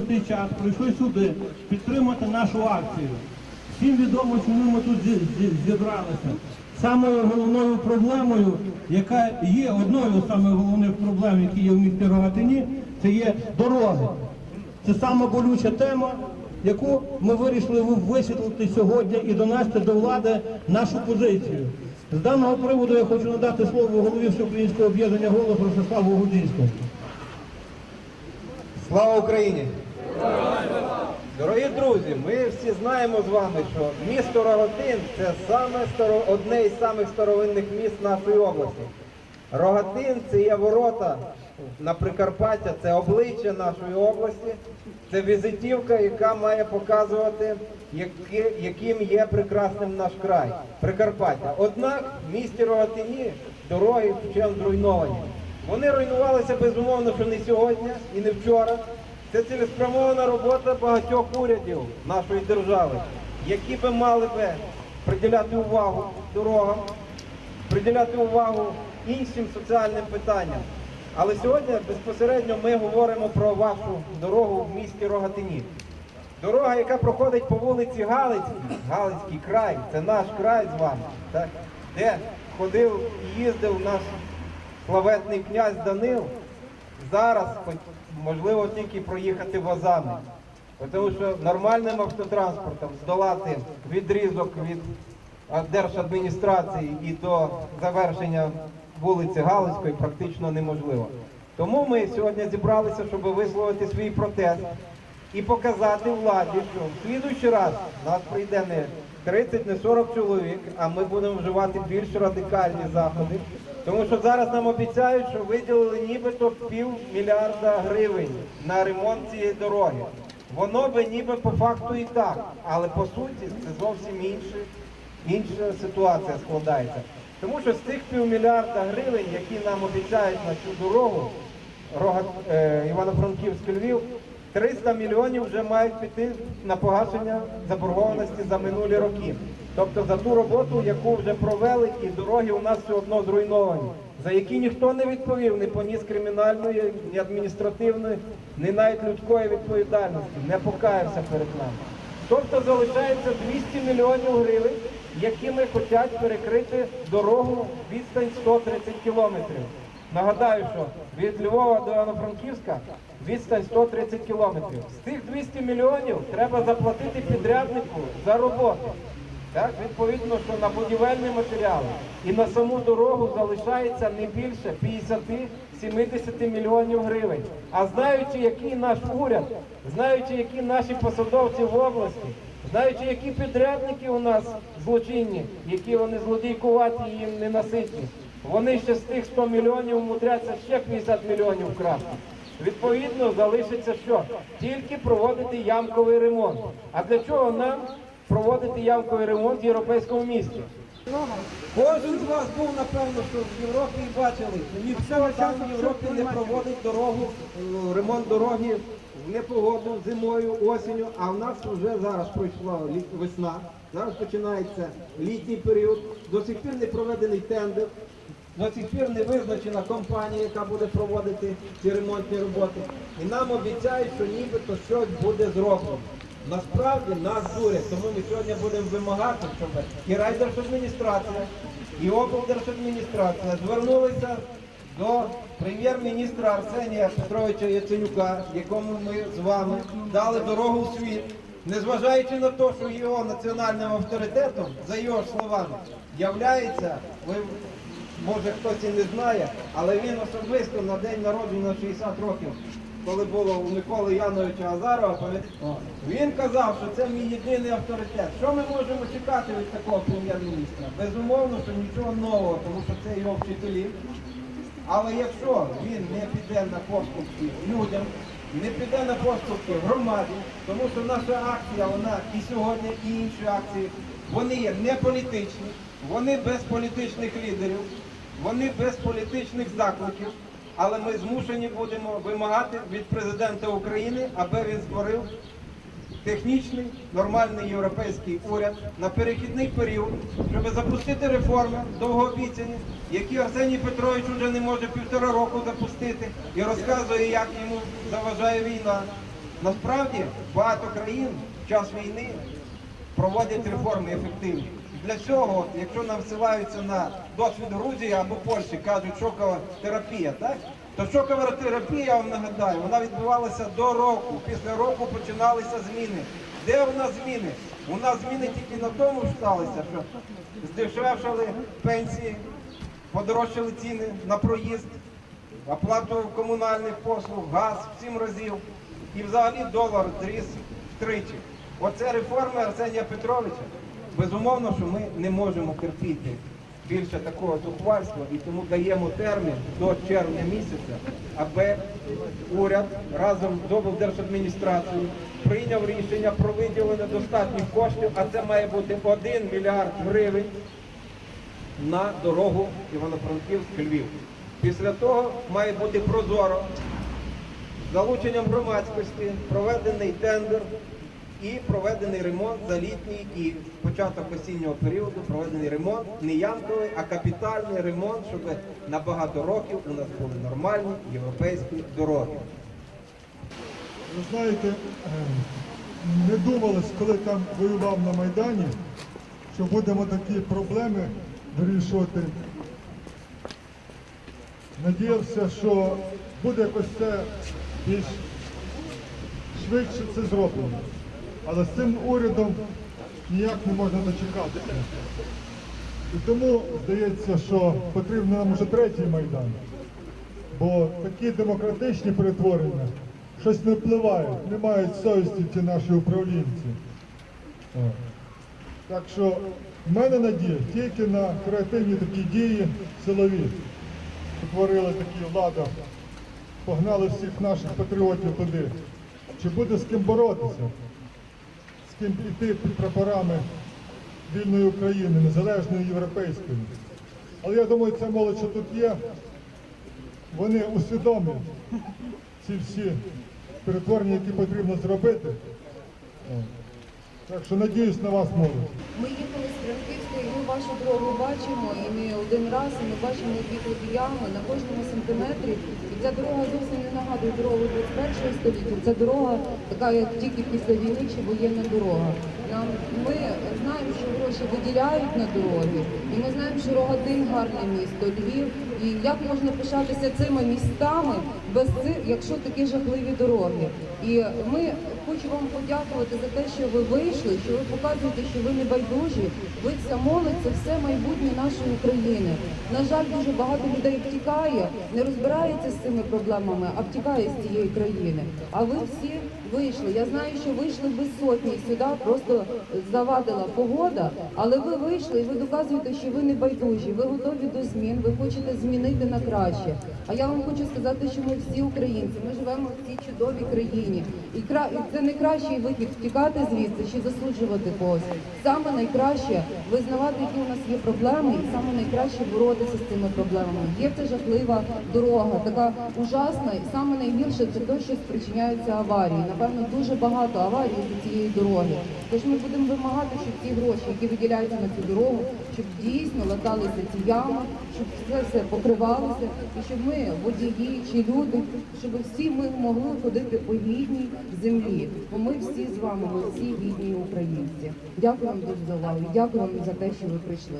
непростий час прийшли сюди підтримати нашу акцію. Всім відомо, чому ми тут зі- зі- зібралися. Самою головною проблемою, яка є одною з самих головних проблем, які є в місті Рогатині, це є дороги. Це сама болюча тема, яку ми вирішили висвітлити сьогодні і донести до влади нашу позицію. З даного приводу я хочу надати слово голові Всеукраїнського об'єднання «Голос» Ростиславу Гудзінському. Слава Україні! Дорогі друзі, ми всі знаємо з вами, що місто Рогатин це саме одне із самих старовинних міст нашої області. Рогатин це є ворота на Прикарпаття, це обличчя нашої області, це візитівка, яка має показувати, яки- яким є прекрасним наш край, Прикарпаття. Однак в місті Рогатині дороги вчем зруйновані. Вони руйнувалися безумовно, що не сьогодні і не вчора. Це цілеспрямована робота багатьох урядів нашої держави, які би мали би приділяти увагу дорогам, приділяти увагу іншим соціальним питанням. Але сьогодні безпосередньо ми говоримо про вашу дорогу в місті Рогатині. Дорога, яка проходить по вулиці Галицькій, Галицький край, це наш край з вами, так? де ходив і їздив наш славетний князь Данил, зараз можливо тільки проїхати возами. Тому що нормальним автотранспортом здолати відрізок від держадміністрації і до завершення вулиці Галицької практично неможливо. Тому ми сьогодні зібралися, щоб висловити свій протест і показати владі, що в слідуючий раз нас прийде не 30, не 40 чоловік, а ми будемо вживати більш радикальні заходи. Тому що зараз нам обіцяють, що виділили нібито пів мільярда гривень на ремонт цієї дороги. Воно би ніби по факту і так, але по суті це зовсім інше, інша ситуація складається. Тому що з тих півмільярда гривень, які нам обіцяють на цю дорогу, е, Івано-Франківський Львів, 300 мільйонів вже мають піти на погашення заборгованості за минулі роки. Тобто за ту роботу, яку вже провели, і дороги у нас все одно зруйновані, за які ніхто не відповів, не поніс кримінальної, ні адміністративної, ні навіть людської відповідальності, не покаявся перед нами. Тобто залишається 200 мільйонів гривень, якими хочуть перекрити дорогу відстань 130 кілометрів. Нагадаю, що від Львова до Івано-Франківська відстань 130 кілометрів. З тих 200 мільйонів треба заплатити підряднику за роботу. Так, відповідно, що на будівельні матеріали і на саму дорогу залишається не більше 50-70 мільйонів гривень. А знаючи, який наш уряд, знаючи, які наші посадовці в області, знаючи, які підрядники у нас злочинні, які вони злодійкуваті і їм ненаситні, вони ще з тих 100 мільйонів умудряться ще 50 мільйонів вкрасти. Відповідно, залишиться що? Тільки проводити ямковий ремонт. А для чого нам проводити ямковий ремонт в європейському місті? Кожен з вас був, напевно, що в Європі і бачили, що ніхто там в Європі не проводить дорогу, е, ремонт дороги в непогоду, зимою, осінню, а в нас вже зараз пройшла весна, зараз починається літній період, до сих пір не проведений тендер, до сих пір не визначена компанія, яка буде проводити ці ремонтні роботи. І нам обіцяють, що нібито щось буде зроблено. Насправді нас дурять, тому ми сьогодні будемо вимагати, щоб і райдержадміністрація, і облдержадміністрація звернулися до прем'єр-міністра Арсенія Петровича Яценюка, якому ми з вами дали дорогу в світ, незважаючи на те, що його національним авторитетом, за його словами, являється, може хтось і не знає, але він особисто на день народження 60 років, коли було у Миколи Яновича Азарова, він казав, що це мій єдиний авторитет. Що ми можемо чекати від такого прем'єр-міністра? Безумовно, що нічого нового, тому що це його вчителі. Але якщо він не піде на поступки людям, не піде на поступки громаді, тому що наша акція, вона і сьогодні, і інші акції, вони є не політичні, вони без політичних лідерів, вони без політичних закликів. Але ми змушені будемо вимагати від президента України, аби він створив технічний нормальний європейський уряд на перехідний період, щоб запустити реформи довгообіцяні, які Арсеній Петрович вже не може півтора року запустити і розказує, як йому заважає війна. Насправді багато країн в час війни проводять реформи ефективні. Для цього, якщо нам всилаються на досвід Грузії або Польщі, кажуть шокова терапія, так? То шокова терапія, я вам нагадаю, вона відбувалася до року. Після року починалися зміни. Де у нас зміни? У нас зміни тільки на тому сталися, що здешевшали пенсії, подорожчали ціни на проїзд, оплату комунальних послуг, газ в сім разів. І взагалі долар зріс втричі. Оце реформи Арсенія Петровича. Безумовно, що ми не можемо терпіти більше такого зухвальства і тому даємо термін до червня місяця, аби уряд разом з облдержадміністрацією прийняв рішення про виділення достатніх коштів, а це має бути 1 мільярд гривень на дорогу Івано-Франківськ-Львів. Після того має бути прозоро, залученням громадськості, проведений тендер і проведений ремонт за літній і початок осіннього періоду проведений ремонт, не ямковий, а капітальний ремонт, щоб на багато років у нас були нормальні європейські дороги. Ви знаєте, е, не думалось, коли там воював на Майдані, що будемо такі проблеми вирішувати. Надіявся, що буде якось це більш швидше це зроблено. Але з цим урядом ніяк не можна дочекатися. І тому здається, що потрібен нам уже третій майдан. Бо такі демократичні перетворення щось не впливають, не мають совісті ці наші управлінці. Так що в мене надія тільки на креативні такі дії силові. Утворили такі влада, погнали всіх наших патріотів туди. Чи буде з ким боротися? Ким іти під прапорами вільної України, незалежної європейської. Але я думаю, ця молодь, що тут є, вони усвідомлять ці всі перетворення, які потрібно зробити. Так що надіюсь на вас, можу. Ми їхали з Франківська, ми вашу дорогу бачимо, і не один раз, і ми бачимо дві ями на кожному сантиметрі. І ця дорога зовсім не нагадує дорогу 21 століття. Ця дорога така, як тільки після війни чи воєнна дорога. Нам ми знаємо, що гроші виділяють на дороги, і ми знаємо, що Рогатин гарне місто, Львів. І як можна пишатися цими містами без цих, якщо такі жахливі дороги? І ми хочу вам подякувати за те, що ви вийшли, що ви показуєте, що ви не байдужі. Ви ця молодь, це все майбутнє нашої України. На жаль, дуже багато людей втікає, не розбирається з цими проблемами, а втікає з цієї країни. А ви всі вийшли. Я знаю, що вийшли без сотні сюди, просто завадила погода, але ви вийшли і ви доказуєте, що ви не байдужі, ви готові до змін, ви хочете змінити на краще. А я вам хочу сказати, що ми всі українці, ми живемо в цій чудовій країні. І це не кращий вихід втікати звідси чи засуджувати когось. Саме найкраще визнавати, які у нас є проблеми, і саме найкраще боротися з цими проблемами. Є ця жахлива дорога, така ужасна, і саме найгірше це те, що спричиняються аварії. Напевно, дуже багато аварій з цієї дороги. Тож ми будемо вимагати, щоб ці гроші, які виділяються на цю дорогу, щоб дійсно латалися ці ями, щоб це все покривалося, і щоб ми, водії чи люди, щоб всі ми могли ходити по гідній землі. Бо ми всі з вами, ми всі гідні українці. Дякую вам дуже за увагу. Дякую вам за те, що ви прийшли.